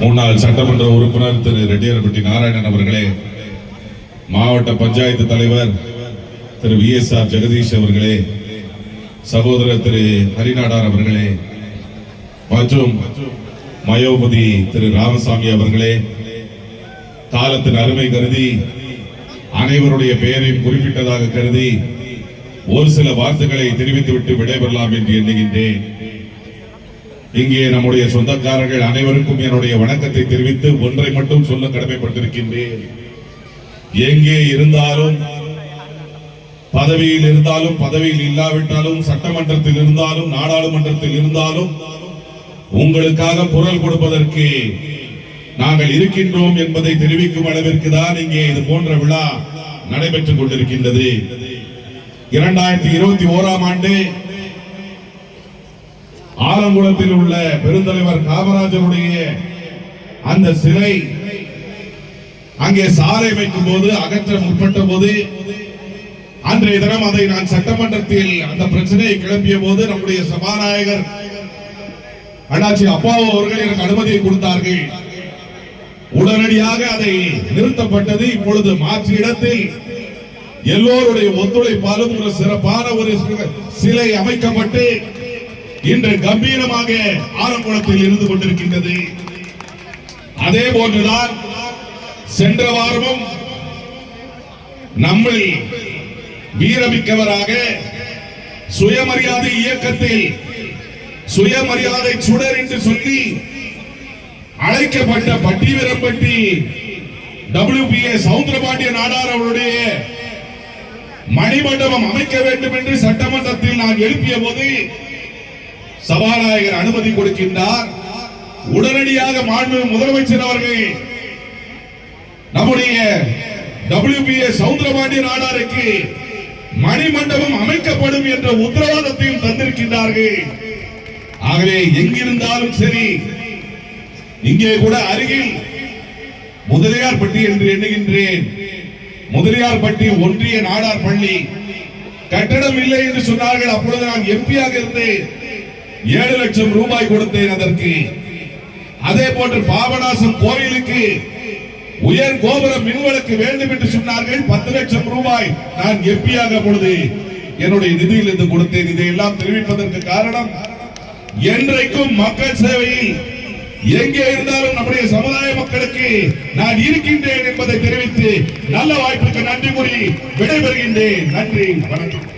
முன்னாள் சட்டமன்ற உறுப்பினர் திரு ரெட்டியார்பட்டி நாராயணன் அவர்களே மாவட்ட பஞ்சாயத்து தலைவர் Thiru V S R Jagadish அவர்களே சகோதரர் திரு ஹரிநாடார் அவர்களே மற்றும் மயோபதி திரு ராமசாமி அவர்களே காலத்தின் அருமை கருதி அனைவருடைய பெயரையும் குறிப்பிட்டதாக கருதி ஒரு சில வார்த்தைகளை தெரிவித்துவிட்டு விடைபெறலாம் என்று எண்ணுகின்றேன். இங்கே நம்முடைய சொந்தக்காரர்கள் அனைவருக்கும் என்னுடைய வணக்கத்தை தெரிவித்து ஒன்றை மட்டும் சொல்ல கடமைப்பட்டிருக்கின்றேன். எங்கே இருந்தாலும் பதவியில் இருந்தாலும் பதவியில் இல்லாவிட்டாலும் சட்டமன்றத்தில் இருந்தாலும் நாடாளுமன்றத்தில் இருந்தாலும் உங்களுக்காக குரல் கொடுப்பதற்கு நாங்கள் இருக்கின்றோம் என்பதை தெரிவிக்கும் அளவிற்கு தான் இங்கே இது போன்ற விழா நடைபெற்றுக் கொண்டிருக்கின்றது. இரண்டாயிரத்தி இருபத்தி ஓராம் ஆண்டு ஆலங்குளத்தில் உள்ள பெருந்தலைவர் காமராஜருடைய அந்த சிலை அங்கே சாலை வைக்கும் போது அகற்ற முற்பட்ட போது அன்றைய தினம் அதை நான் சட்டமன்றத்தில் அந்த பிரச்சனையை கிளப்பிய போது நம்முடைய சபாநாயகர் அண்ணாச்சி அப்பாவு அவர்கள் எனக்கு அனுமதியை கொடுத்தார்கள். உடனடியாக அதை நிறுத்தப்பட்டது. இப்பொழுது மாற்று இடத்தில் எல்லோருடைய ஒத்துழைப்பாலும் ஒரு சிறப்பான ஒரு சிலை அமைக்கப்பட்டு இன்று கம்பீரமாக ஆரம்பத்தில் இருந்து கொண்டிருக்கின்றது. அதே போன்றுதான் சென்ற வாரமும் நம்மை வீரமிக்கவராக சுயமரியாதை இயக்கத்தில் சுயமரியாதை சுடர் என்று சொல்லி அழைக்கப்பட்ட பட்டிவீரம்பட்டி ஏ சவுந்தரபாண்டிய நாடார் அவருடைய மணிமண்டபம் அமைக்க வேண்டும் என்று சட்டமன்றத்தில் நான் எழுப்பிய போது சபாநாயகர் அனுமதி கொடுக்கின்றார். உடனடியாக மாண்பு முதலமைச்சர் அவர்கள் நம்முடைய டபிள்யூபிஏ சவுந்தரபாண்டிய நாடாருக்கு மணிமண்டபம் அமைக்கப்படும் என்ற உத்தரவாதத்தையும் தந்திருக்கின்றார்கள். ஆகவே எங்கிருந்தாலும் சரி இங்கே கூட அருகில் முதலியார்பட்டி என்று எண்ணுகின்றேன். முதலியார்பட்டி ஒன்றிய நாடார் பள்ளி. கட்டடம் இல்லை என்று சொன்னார்கள் அப்பொழுது நான் எம்பியாக இருந்தேன். ஏழு லட்சம் ரூபாய் கொடுத்தேன் அதற்கு. அதே போன்று பாபநாசம் கோயிலுக்கு உயர் கோபுர மின்விளக்கு வேண்டும் என்று சொன்னார்கள். பத்து லட்சம் ரூபாய் நான் எப்பியாக பொழுது என்னுடைய நிதியில் இருந்து கொடுத்தேன். இதையெல்லாம் தெரிவிப்பதற்கு காரணம் என்றைக்கும் மக்கள் சேவையில் எங்கே இருந்தாலும் நம்முடைய சமுதாய மக்களுக்கு நான் இருக்கின்றேன் என்பதை தெரிவித்து நல்ல வாய்ப்புக்கு நன்றி கூறி விடைபெறுகின்றேன். நன்றி வணக்கம்.